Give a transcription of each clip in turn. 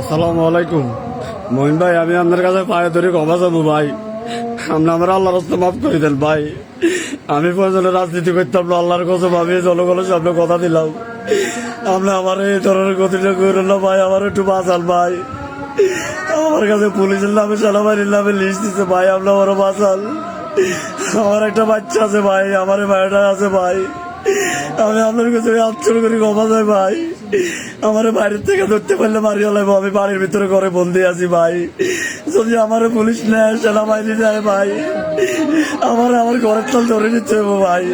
আসসালামু আলাইকুম। মহিন ভাই, আমি আপনার কাছে পায়ে ধরে ক্ষমা চাবো ভাই। আপনি আমার আল্লাহর রাস্তা মাফ করে দেন ভাই। আমি প্রয়োজনে রাজনীতি করতাম না, আল্লাহর কসম আমি জনগণের সামনে কথা দিলাম। আপনি আমার এই ধরনের গতিটা করেন না ভাই, আমার একটু বাঁচান ভাই। আমার কাছে পুলিশের নামে, সেনাবাহিনীর নামে লিস্ট দিচ্ছে ভাই, আপনি আমারও বাঁচান। আমার একটা বাচ্চা আছে ভাই আমার ভাইটা আছে ভাই। আমি আপনার কাছে আচ্ছল করি ক্ষমা চাই ভাই। আমার বাইরের থেকে ধরতে পারলে মারি হলাইবো আমি বাড়ির ভিতরে ঘরে বন্দি আছি ভাই। যদি আমার পুলিশ নেয় সেনাবাহিনী নেয় ভাই। আমার আমার ঘরের তাল ধরে নিচ্ছে হবে ভাই।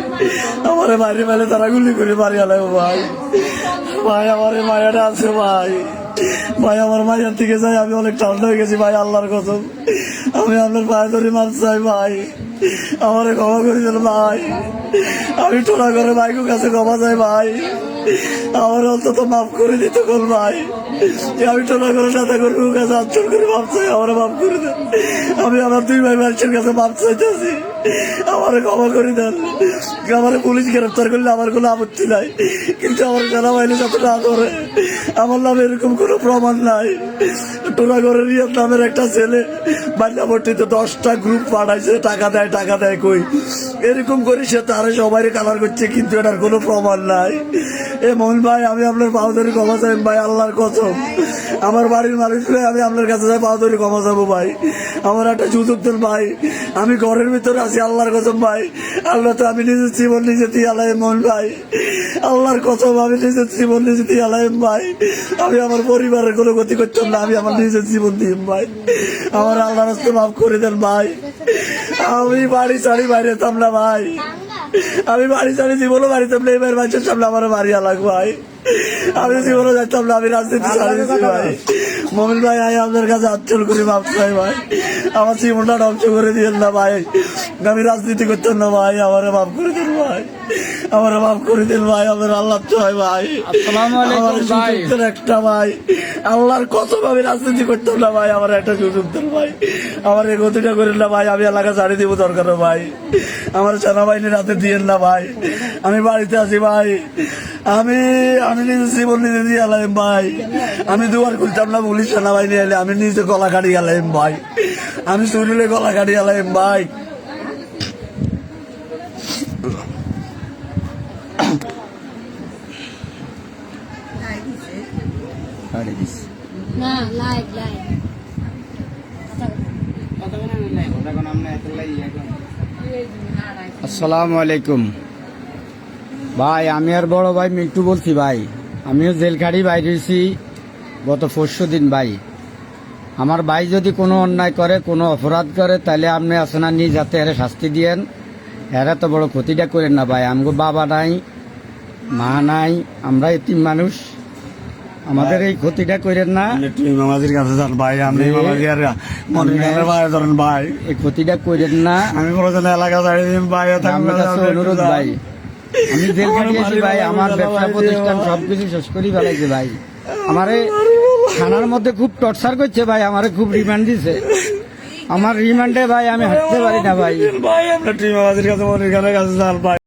আমার বাইরে বাইরে তারা গুলি করে মারি হলাইবো ভাই। ভাই, আমার মায়াটা আছে ভাই। ভাই, আমার মায়ের থেকে যাই, আমি অনেক ঠান্ডা হয়ে গেছি ভাই, আল্লাহর কসম। আমি আপনার পায়ে ধরে মার চাই ভাই। আমারে ক্ষমা করে দিল ভাই। আমি টোলা করে ভাইকু কাছে ক্ষমা চাই ভাই। আমার অন্তত মাফ করে দিতে কল ভাই। আমি টোলা করে সাথে করে কাছে আচর করে মাপ চাই, আমার মাফ করে দেন। আমি আমার দুই ভাই মানুষের কাছে মাপ চাইতেছি। আমার ক্ষমা করে দেন। আমার পুলিশ গ্রেপ্তার করলে আমার কোনো আপত্তি নাই। কিন্তু আমার সেনাবাহিনী যত না করে আমার নাম এরকম কোনো প্রমাণ নাই। টোলাগড়ের রিয়াদ নামের একটা ছেলে বাল্যাবর্তীতে দশটা গ্রুপ পাঠাইছে টাকা দেয় টাকা দেয় কই। এরকম করে সে তারা সবাই কালার করছে, কিন্তু এটার কোনো প্রমাণ নাই। এ মোহন ভাই, আমি আপনার পাউদারি ক্ষমা চাই ভাই, আল্লাহর কসম। আমার বাড়ির মানুষ হয়ে আমি আপনার কাছে যাই পাউদারি ক্ষমা চাবো ভাই। আমার একটা সুযোগ ভাই, আমি ঘরের ভিতরে আছি, আল্লাহর কসম ভাই। আল্লাহ তো আমি নিজের জীবন নিজে দিয়ে আলাই মোহন ভাই। আল্লাহর কসম, আমি নিজের জীবন নিজে দিয়ে আলাই ভাই। আমি আমার পরিবারের কোনো ক্ষতি করতাম না, আমি আমার নিজের জীবন দিই ভাই। আমার আল্লাহ রাস্তা মাফ করে দেন ভাই। আমি বাড়ি ছাড়ি বাইরে যেতাম না ভাই। আমি বাড়ি ছাড়ি জীবনও বাড়ি না এবার বাচ্চার সামনে আমার বাড়ি আলাগ ভাই। আমি জীবনও যাইতাম না আমি রাজনীতি ছাড়ি ভাই। মমিন ভাই আই আপনার কাছে আচ্ছল করে মাপ চাই ভাই। আমার জীবনটা ধ্বংস করে দিয়েন না ভাই। আমি রাজনীতি করতাম না ভাই আমারে মাফ করে দিন ভাই। আমারে মাফ করে দিন ভাই আমার আল্লাহ চাই ভাই। আসসালামু আলাইকুম আমার। সুযোগ একটা ভাই। আল্লাহর কত আমি রাজনীতি করতাম না ভাই আমার একটা সুযোগ দেন ভাই। আমার এই গতিটা করেন না ভাই আমি এলাকা ছাড়িয়ে দিব দরকার ভাই। আমার সেনাবাহিনীর হাতে দিয়েন না ভাই। আমি বাড়িতে আছি ভাই। আমি আমি নিজে জীবন নিজে দিয়ে এলাম ভাই। আমি দুবার খুলতাম না পুলিশ সেনাবাহিনী এলে আমি নিজে গলা কাটি গেলাম ভাই। আমি শরীরে গলা কাটি গেলাম ভাই। না আসসালামু আলাইকুম। ভাই আমি আর বড় ভাই মিন্টু বলছি ভাই। আমিও জেলখাড়ি বাইরে হয়েছি গত পরশু দিন ভাই। আমার ভাই যদি কোনো অন্যায় করে কোনো অপরাধ করে তাহলে আপনি আসনা নিজ যাতে এর শাস্তি দিয়েন। এরা তো বড় ক্ষতিটা করেন না ভাই। আমগো বাবা নাই মা নাই আমরা এতিম মানুষ। আমাদের এই ক্ষতিটা করেন না। মামাজির কাছে যান ভাই আমি মামাজির মনে ভাই ধরেন ভাই। এই ক্ষতিটা করেন না। আমি বলেছেন এলাকা ছাড়িয়ে দিন ভাই অনুরোধ ভাই। আমি জেল খাটিয়েছি ভাই আমার ব্যবসা প্রতিষ্ঠান সবকিছু শেষ করি ফেলাইছে ভাই। আমারে থানার মধ্যে খুব টর্চার করছে ভাই আমারে খুব রিমান্ড দিছে। আমার রিমান্ডে ভাই আমি হাঁটতে পারি না ভাই। ভাই আমরা টিম আমাদের কাছে মনির কাছে যান ভাই।